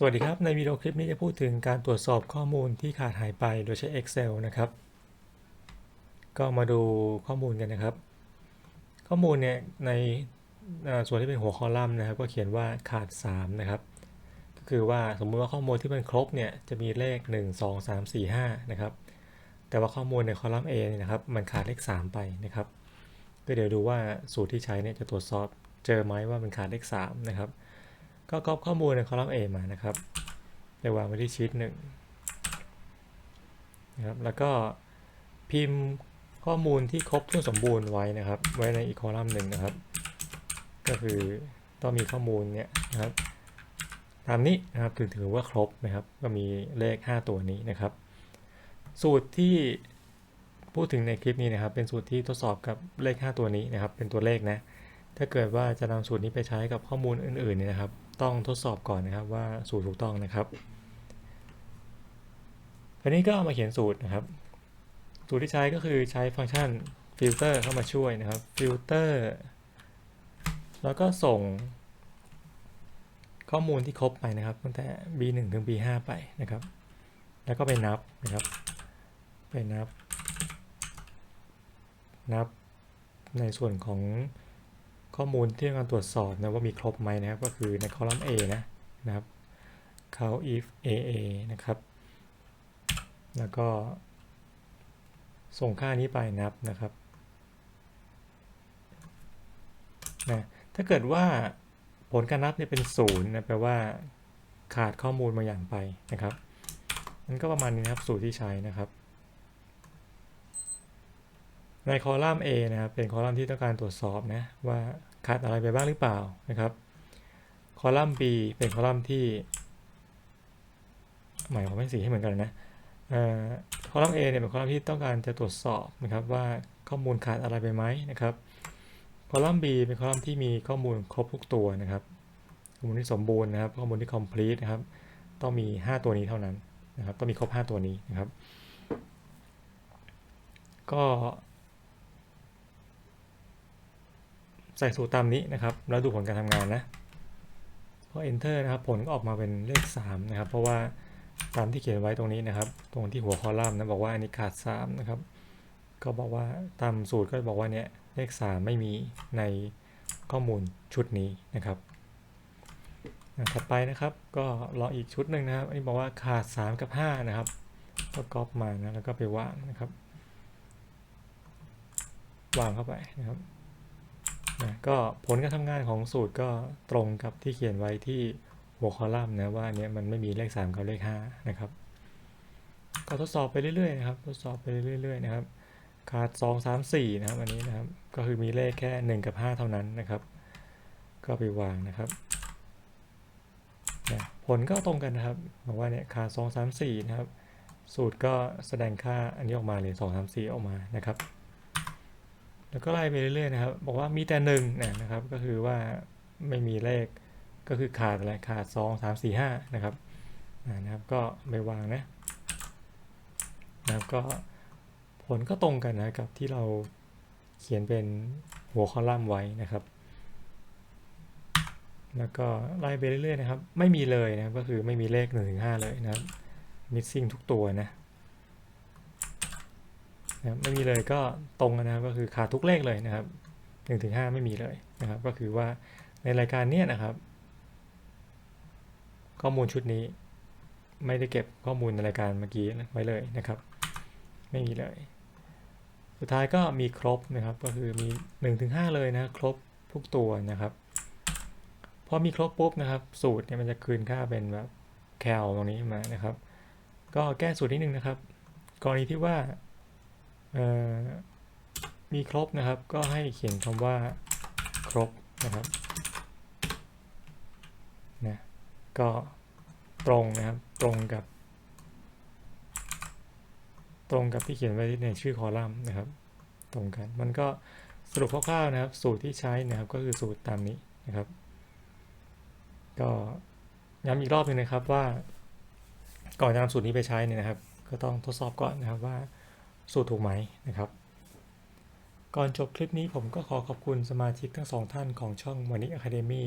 สวัสดีครับ ในวิดีโอคลิปนี้จะพูดถึงการตรวจสอบข้อมูลที่ขาดหายไปโดยใช้ Excel นะครับ ก็มาดูข้อมูลกันนะครับ ข้อมูลเนี่ยในส่วนที่เป็นหัวคอลัมน์นะครับ ก็เขียนว่าขาด 3 นะครับ ก็คือว่าสมมุติว่าข้อมูลที่มันครบเนี่ยจะมีเลข 1 2 3 4 5 นะครับ แต่ว่าข้อมูลในคอลัมน์ A เนี่ยนะครับมันขาดเลข 3 ไปนะครับ ก็เดี๋ยวดูว่าสูตรที่ใช้เนี่ยจะตรวจสอบเจอไหมว่ามันขาดเลข 3 นะครับ ก็ก๊อปข้อมูลในคอลัมน์ A มานะครับไปวางไว้ที่ชีตหนึ่งนะครับแล้วก็พิมพ์ข้อมูลที่ครบถ้วนสมบูรณ์ไว้นะครับ ไว้ในอีกคอลัมน์หนึ่งนะครับ ก็คือต้องมีข้อมูลเนี่ยนะครับตามนี้นะครับถึงถือว่าครบนะครับ ก็มีเลข 5 ตัวนี้นะครับ สูตรที่พูดถึงในคลิปนี้นะครับ เป็นสูตรที่ทดสอบกับเลข 5 ตัวนี้นะครับ เป็นตัวเลขนะ ถ้าเกิดว่าจะนำสูตรนี้ไปใช้กับข้อมูลอื่นๆเนี่ยนะครับ ต้องทดสอบก่อนนะครับว่าสูตรถูกต้องนะครับอันนี้ก็เอามาเขียนสูตรนะครับ สูตรที่ใช้ก็คือใช้ฟังก์ชันฟิลเตอร์เข้ามาช่วยนะครับฟิลเตอร์แล้วก็ส่งข้อมูลที่ครบไปนะครับ ตั้งแต่ B1 ถึง B5 ไปนะครับ แล้วก็ไปนับนะครับ ไปนับ นับในส่วนของ ข้อมูลที่ต้องการตรวจสอบนะว่ามีครบไหมนะครับ ก็คือในคอลัมน์ A นะนะครับ count if AA นะครับ แล้วก็ ส่งค่านี้ไปนับนะครับนะถ้าเกิดว่าผลการนับเนี่ยเป็นศูนย์นะแปลว่าขาดข้อมูลบางอย่างไปนะครับมันก็ประมาณนี้นะครับสูตรที่ใช้นะครับ ในคอลัมน์ A นะครับเป็นคอลัมน์ที่ต้องการตรวจสอบนะว่าขาดอะไรไปบ้างหรือเปล่านะครับ คอลัมน์ B เป็นคอลัมน์ที่หมายความเป็นสีให้เหมือนกันนะออคอลัมน์ A เนี่ยเป็นคอลัมน์ที่ต้องการจะตรวจสอบนะครับว่าข้อมูลขาดอะไรไปไหมนะครับ คอลัมน์ B เป็นคอลัมน์ที่มีข้อมูลครบทุกตัวนะครับ ข้อมูลที่สมบูรณ์นะครับ ข้อมูลที่ complete นะครับ ต้องมี 5 ตัวนี้เท่านั้นนะครับ ต้องมีครบ 5 ตัวนี้นะครับ ก็ ใส่สูตรตามนี้นะครับ แล้วดูผลการทำงานนะพอ enter นะครับ ผลก็ออกมาเป็นเลข 3 นะครับ เพราะว่าตามที่เขียนไว้ตรงนี้นะครับ ตรงที่หัวคอลัมน์นะบอกว่าอันนี้ขาด 3 นะครับ ก็บอกว่าตามสูตรก็บอกว่าเนี่ยเลข 3 ไม่มีในข้อมูลชุดนี้นะครับถัดไปนะครับก็รออีกชุดหนึ่งนะครับ อันนี้บอกว่าขาด 3 กับ 5 นะครับ ก็ก๊อปมานะแล้วก็ไปวางนะครับ วางเข้าไปนะครับ นะก็ผลการทำงานของสูตรก็ตรงกับที่เขียนไว้ที่หัวคอลัมน์นะว่าเนี้ยมันไม่มีเลข 3 กับเลข 5 นะครับ ก็ทดสอบไปเรื่อยๆนะครับ ทดสอบไปเรื่อยๆนะครับ ขาด 2 3 4 นะครับอันนี้นะครับ ก็คือมีเลขแค่ 1 กับ 5 เท่านั้นนะครับ ก็ไปวางนะครับนะผลก็ตรงกันนะครับบอกว่าเนี่ยขาด 2 3 4 นะครับ สูตรก็แสดงค่าอันนี้ออกมาเลย2 3 4 ออกมานะครับ แล้วก็ไล่ไปเรื่อยๆนะครับ บอกว่ามีแต่หนึ่งนะครับ ก็คือว่าไม่มีเลขก็คือขาดอะไรขาด2 3 4 5นะครับนะครับ ก็ไปวางนะนะครับก็ผลก็ตรงกันนะกับที่เราเขียนเป็นหัวคอลัมน์ไว้นะครับ แล้วก็ไล่ไปเรื่อยๆนะครับ ไม่มีเลยนะก็คือไม่มีเลข1นถึงหเลยนะครับ missing ทุกตัวนะ นะครับไม่มีเลยก็ตรงนะครับก็คือขาดทุกเลขเลยนะครับ1ถึง5ไม่มีเลยนะครับก็คือว่าในรายการเนี้ยนะครับ ข้อมูลชุดนี้ ไม่ได้เก็บข้อมูลในรายการเมื่อกี้ไว้เลยนะครับ ไม่มีเลย สุดท้ายก็มีครบนะครับก็คือมี1-5ถึงเลยนะครบทุกตัวนะครับพอมีครบปุ๊บนะครับ สูตรเนี่ยมันจะคืนค่าเป็นแบบแคลตรงนี้มานะครับ ก็แก้สูตรนิดนึงนะครับ กรณีที่ว่า มีครบนะครับ ก็ให้เขียนคำว่าครบนะครับนะก็ตรงนะครับ ตรงกับ ตรงกับที่เขียนไว้ในชื่อคอลัมน์นะครับ ตรงกัน มันก็สรุปคร่าวๆนะครับ สูตรที่ใช้นะครับ ก็คือสูตรตามนี้นะครับ ก็ย้ำอีกรอบหนึงนะครับว่า ก่อนจะนำสูตรนี้ไปใช้เนี่ยนะครับ ก็ต้องทดสอบก่อนนะครับว่า สูตรถูกไหมนะครับ ก่อนจบคลิปนี้ผมก็ขอขอบคุณสมาชิกทั้งสองท่านของช่อง m o n i c Academy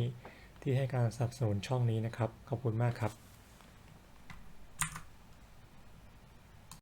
ที่ให้การสนับสนุนช่องนี้นะครับ ขอบคุณมากครับ